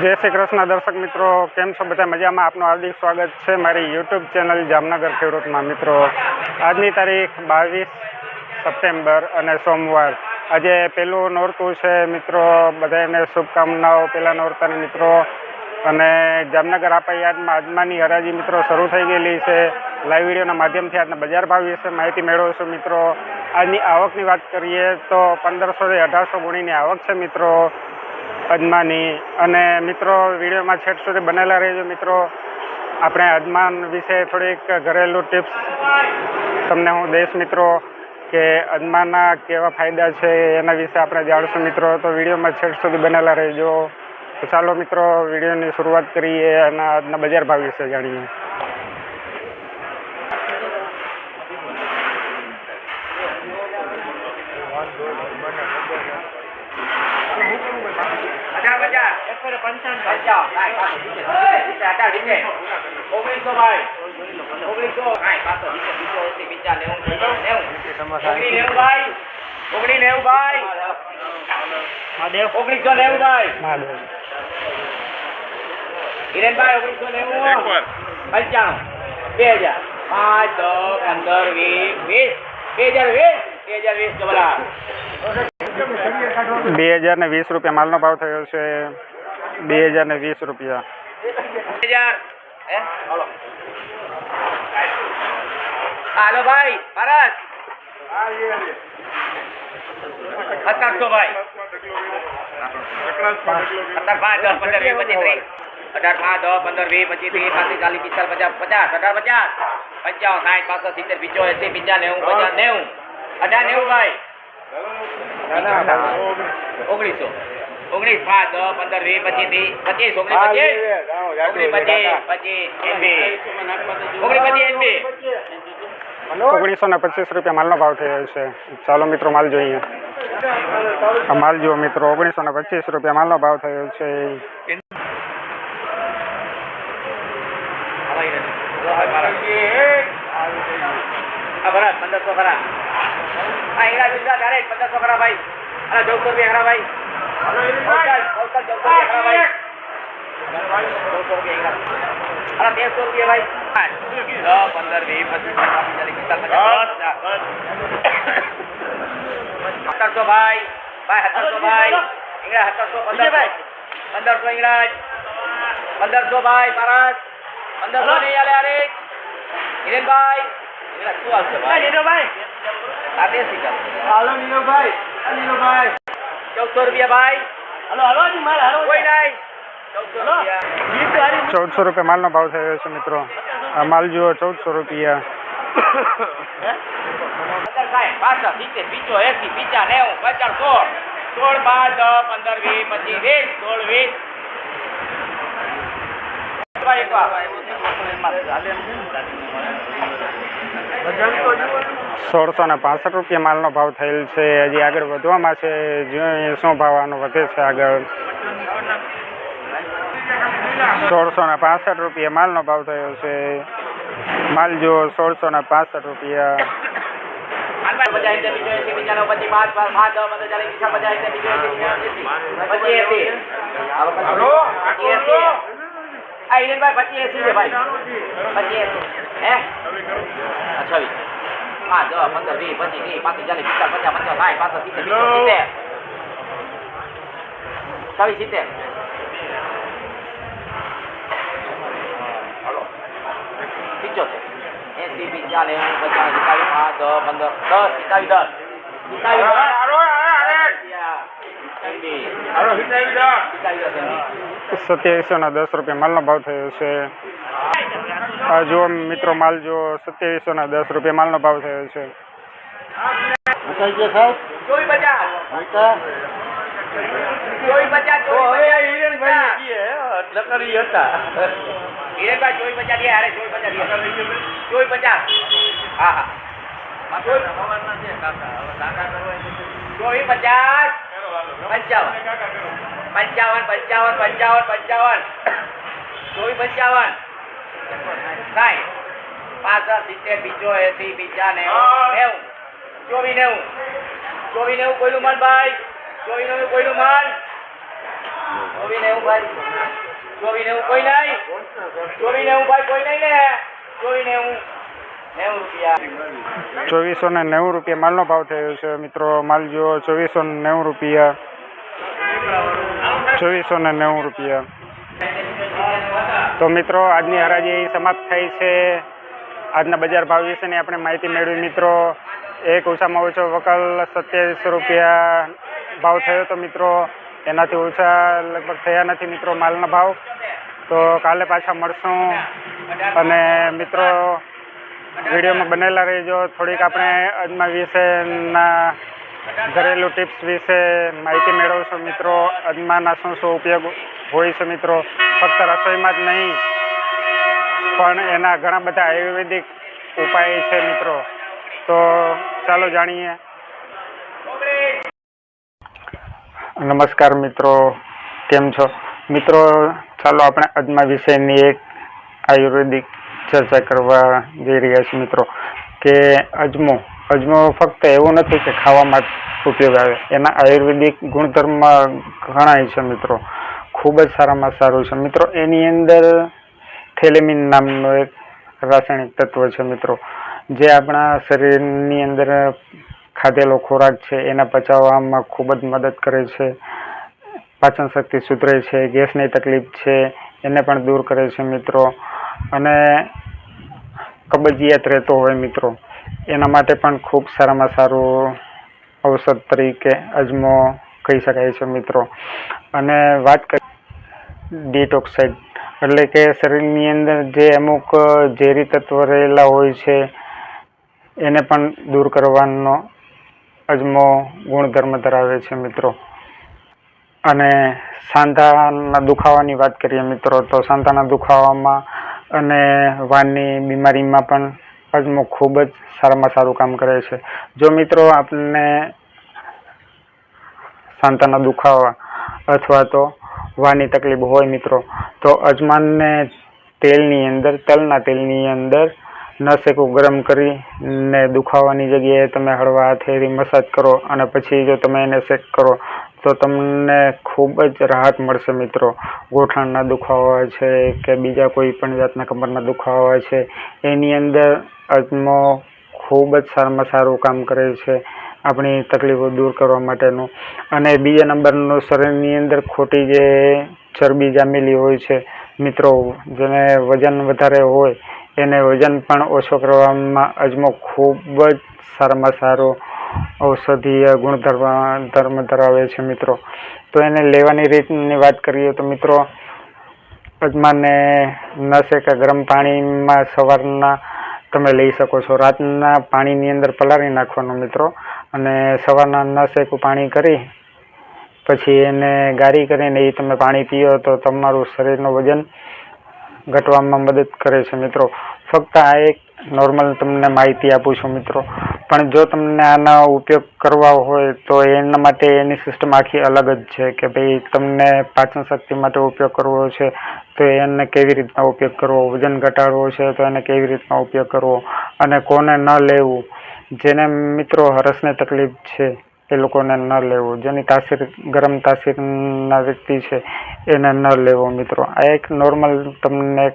જય શ્રી કૃષ્ણ. દર્શક મિત્રો, કેમ છો? બધા મજામાં? આપનું હાર્દિક સ્વાગત છે મારી યુટ્યુબ ચેનલ જામનગર ખેડૂતમાં. મિત્રો, આજની તારીખ બાવીસ સપ્ટેમ્બર અને સોમવાર. આજે પહેલું નોરતું છે, મિત્રો. બધાને શુભકામનાઓ. પહેલાં નોરતાને, મિત્રો. અને જામનગર આપા યાદમાં આજમાની હરાજી, મિત્રો, શરૂ થઈ ગયેલી છે. લાઈવ વિડીયોના માધ્યમથી આજના બજાર ભાવ વિશે માહિતી મેળવશું, મિત્રો. આજની આવકની વાત કરીએ તો પંદરસોથી અઢારસો ગુણીની આવક છે, મિત્રો. અજમાની અને મિત્રો, વિડીયોમાં છેક સુધી બનેલા રહેજો મિત્રો. આપણે અજમાન વિશે થોડીક ઘરેલું ટિપ્સ તમને હું દઈશ મિત્રો, કે અજમાના કેવા ફાયદા છે એના વિશે આપણે જાણશું મિત્રો. તો વિડીયોમાં છેક સુધી બનેલા રહેજો. તો ચાલો મિત્રો, વિડીયોની શરૂઆત કરીએ અને આજના બજાર ભાવ વિશે જાણીએ. Thank પચાસ નેવું, ભાઈ ઓગણી નેવું ભાઈ ઓગણીસો નેવું ઓગણીસો નેવું પંચાણું બે હજાર પાંચ દસ પંદર વીસ વીસ બે હજાર વીસ બે હજાર વીસ ડબલા બે હજાર ને વીસ રૂપિયા માલનો ભાવ થયો છે. બે હજાર ને વીસ રૂપિયા. હાલો. ભાઈ, ભારત. સત્તરસો ભાઈ. સત્તર પાંચ, દસ, પંદર, વીસ, પચીસ, ત્રીસ. અઢાર, પાંચ, દસ, પંદર, વીસ, પચીસ, ત્રીસ, પાંત્રીસ, ચાલીસ પિસ્તાલીસ પચાસ પચાસ અઢાર પચાસ પંચાવન, સાઠ પાસઠ સિત્તેર પિચો એસી પંચા નેવું પચાસ નેવું અઢાર, નેવું, ભાઈ. ઓગણીસો. ઓગણીસ. પાંચ દસ પંદર વીસ પચીસ પચીસ ઓગણીસ પચીસ? ઓગણીસ પચીસ પચીસ ઓગણીસ પચીસ એમબી ઓગણીસો ને પચીસ રૂપિયા માલનો ભાવ થયો છે. ચાલો મિત્રો માલ જોઈએ. આ માલ જુઓ મિત્રો ઓગણીસો ને પચીસ રૂપિયા માલનો ભાવ થયો છે. આ ભરત પંદરસો ખરા આ હીરા જુદા તારે પંદરસો ખરા ભાઈ. અરે ચૌદસો રૂપિયા ખરા ભાઈ. ભાઈ. તેરસો રૂપિયા ભાઈ. પંદર વીસ પચીસ સત્તરસો ભાઈ. ભાઈ સત્તરસો ભાઈ. ઈંગડા સત્તરસો પંદરસો. પંદરસો ઈંગડા પંદરસો ભાઈ ભારત પંદરસો નહીં આલે અરે હિરેનભાઈ. હિરેન શું આવશે ભાઈ આ દેશી ચાલ ચૌદસો રૂપિયા ભાઈ. કોઈ નહીં. ચૌદસો રૂપિયા. ચૌદસો રૂપિયા માલનો ભાવ થયો છે મિત્રો. આ માલ જુઓ ચૌદસો રૂપિયા. સોળ બાર દસ પંદર વીસ પચીસ વીસ સોળ વીસ ભાઈ એક સોળસો ને પાસઠ રૂપિયા માલનો ભાવ થયેલ છે. હજી આગળ વધવામાં છે. જોઈએ શું ભાવ આનો વધે છે આગળ? સોળસો ને પાસઠ રૂપિયા માલનો ભાવ થયો છે. માલ જુઓ સોળસો ને પાસઠ રૂપિયા. પાંચ એસી બીજો એસી છે ભાઈ? પચીસ એસી હે? છવ્વીસ પાંચ દસ પંદર વીસ પચીસ ત્રીસ પાંત્રીસ ચાલીસ પિસ્તાલીસ પચાસ પંચાવન સાઠ પાસઠ સિત્તેર સિત્તેર. છવ્વીસ સિત્તેર. પિચોતેર. એસી નેવું પચાસ સિત્તાવીસ પાંચ દસ પંદર દસ. સિત્તાવીસ દસ. સિત્તાવીસ સત્યાવીસો ના દસ રૂપિયા માલનો ભાવ થયો છે. જુઓ મિત્રો, માલ જો સત્યાવીસો ના દસ રૂપિયા માલનો ભાવ થયો છે. પચાસ પંચાવન. પંચાવન પંચાવન પંચાવન પંચાવન. ચોવીસ, પંચાવન. સાઠ. પાસઠ સિત્તેર, બીજો એસી બીજા નેવું. નેવું ચોવીસ નેવું. ચોવીસ, નેવું કોઈનું માલ ભાઈ? ચોવીસ, નેવું કોઈનું મન? ચોવીસ, નેવું ભાઈ. ચોવીસ, નેવું કોઈ નહીં? ચોવીસ, નેવું ભાઈ કોઈ નહીં ને ચોવીસ, નેવું ચોવીસો ને નેવું રૂપિયા માલનો ભાવ થયો છે મિત્રો. માલ જુઓ, ચોવીસો ને નેવું રૂપિયા. ચોવીસો ને નેવું રૂપિયા. તો મિત્રો, આજની હરાજી સમાપ્ત થઈ છે. આજના બજાર ભાવ વિશેની આપણે માહિતી મેળવી. મિત્રો, એક ઓછામાં ઓછો વકલ સત્યાવીસો રૂપિયા ભાવ થયો તો મિત્રો, એનાથી ઓછા લગભગ થયા નથી મિત્રો માલના ભાવ. તો કાલે પાછા મળશું. અને મિત્રો, વિડીયોમાં બનેલા રહેજો. થોડીક આપણે અજમા વિશેના ઘરેલું ટિપ્સ વિશે માહિતી મેળવશો મિત્રો. અજમાના શું શું ઉપયોગ હોય છે મિત્રો. ફક્ત રસોઈમાં જ નહીં, પણ એના ઘણા બધા આયુર્વેદિક ઉપાય છે મિત્રો. તો ચાલો જાણીએ. નમસ્કાર મિત્રો. કેમ છો? મિત્રો, ચાલો આપણે અજમા વિષયની એક આયુર્વેદિક ચર્ચા કરવા જઈ રહ્યા છીએ મિત્રો, કે અજમો અજમો ફક્ત એવું નથી કે ખાવામાં ઉપયોગ આવે. એના આયુર્વેદિક ગુણધર્મમાં ઘણા છે મિત્રો. ખૂબ જ સારામાં સારું છે. મિત્રો, એની અંદર થેલેમિન નામનું એક રાસાયણિક તત્વ છે મિત્રો. જે આપણા શરીરની અંદર ખાધેલો ખોરાક છે, એના પચાવવામાં ખૂબ જ મદદ કરે છે. પાચન શક્તિ સુધરે છે, ગેસની તકલીફ છે, એને પણ દૂર કરે છે મિત્રો. અને કબજિયાત રહેતો હોય મિત્રો. એના માટે પણ ખૂબ સારામાં સારું ઔષધ તરીકે અજમો કહી શકાય છે મિત્રો. અને વાત કરી ડિટોક્સાઇડ, એટલે કે શરીરની અંદર જે અમુક ઝેરી તત્વો રહેલા હોય છે, એને પણ દૂર કરવાનો અજમો ગુણધર્મ ધરાવે છે મિત્રો. અને સાંધાના દુખાવાની વાત કરીએ મિત્રો, તો સાંધાના દુખાવામાં અને વાનની બીમારીમાં પણ અજમો ખૂબ જ સારામાં સારું કામ કરે છે. જો મિત્રો આપને સાંધાના દુખાવા અથવા તો વાની તકલીફ હોય મિત્રો, તો અજમાનને તેલની અંદર, તલના તેલની અંદર નસેકું ગરમ કરી ને દુખાવાની જગ્યાએ તમે હળવા હાથેથી મસાજ કરો અને પછી જો તમે એને શેક કરો તો તમને ખૂબ જ રાહત મળશે મિત્રો. ગોઠણના દુખાવા છે કે બીજા કોઈ પણ જાતના કમરના દુખાવા છે, એની અંદર અજમો ખૂબ જ સારામાં સારું કામ કરે છે આપણી તકલીફો દૂર કરવા માટેનું. અને બીજા નંબરનું શરીરની અંદર ખોટી જે ચરબી જામેલી હોય છે, મિત્રો, જેને વજન વધારે હોય, એને વજન પણ ઓછો કરવામાં અજમો ખૂબ જ સારામાં સારો ઔષધીય ગુણધર્મ ધર્મ ધરાવે છે મિત્રો. તો એને લેવાની રીતની વાત કરીએ તો મિત્રો અજમાને નસે કે ગરમ પાણીમાં સવારના તમે લઈ શકો છો. રાતના પાણીની અંદર પલાળી નાખવાનું મિત્રો અને સવારના નસેકું પાણી કરી પછી એને ગારી કરીને એ તમે પાણી પીઓ તો તમારું શરીરનું વજન ઘટવામાં મદદ કરે છે મિત્રો. ફક્ત આ એક નોર્મલ તમને માહિતી આપું છું મિત્રો. પણ જો તમને આના ઉપયોગ કરવા હોય તો એના માટે એની સિસ્ટમ આખી અલગ જ છે કે ભાઈ તમને પાચન શક્તિ માટે ઉપયોગ કરવો છે, તો એને કેવી રીતના ઉપયોગ કરવો? વજન ઘટાડવો છે, તો એને કેવી રીતના ઉપયોગ કરવો? અને કોને ન લેવું? જેને મિત્રો હરસને તકલીફ છે, એ લોકોને ન લેવું. જેની તાસીર, ગરમ તાસીરના વ્યક્તિ છે, એને ન લેવો મિત્રો. આ એક નોર્મલ તમને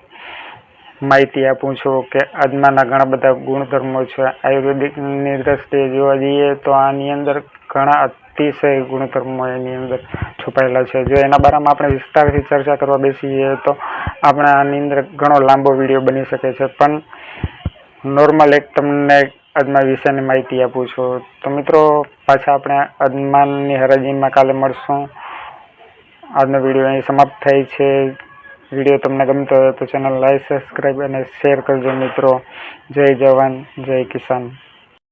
માહિતી આપું છું કે અજમાના ઘણા બધા ગુણધર્મો છે. આયુર્વેદિકની દ્રષ્ટિએ જોવા જઈએ તો આની અંદર ઘણા અતિશય ગુણધર્મો એની અંદર છુપાયેલા છે. જો એના બારામાં આપણે વિસ્તારથી ચર્ચા કરવા બેસીએ તો આપણે આની અંદર ઘણો લાંબો વીડિયો બની શકે છે. પણ નોર્મલ એક તમને અજમા વિશેની માહિતી આપું છું. તો મિત્રો, પાછા આપણે અજમાનની હરાજીમાં કાલે મળશું. આજનો વીડિયો અહીં સમાપ્ત થાય છે. વીડિયો તમને ગમતો હોય તો ચેનલ લાઈક સબસ્ક્રાઈબ અને શેર કરજો મિત્રો. જય જવાન, જય કિસાન.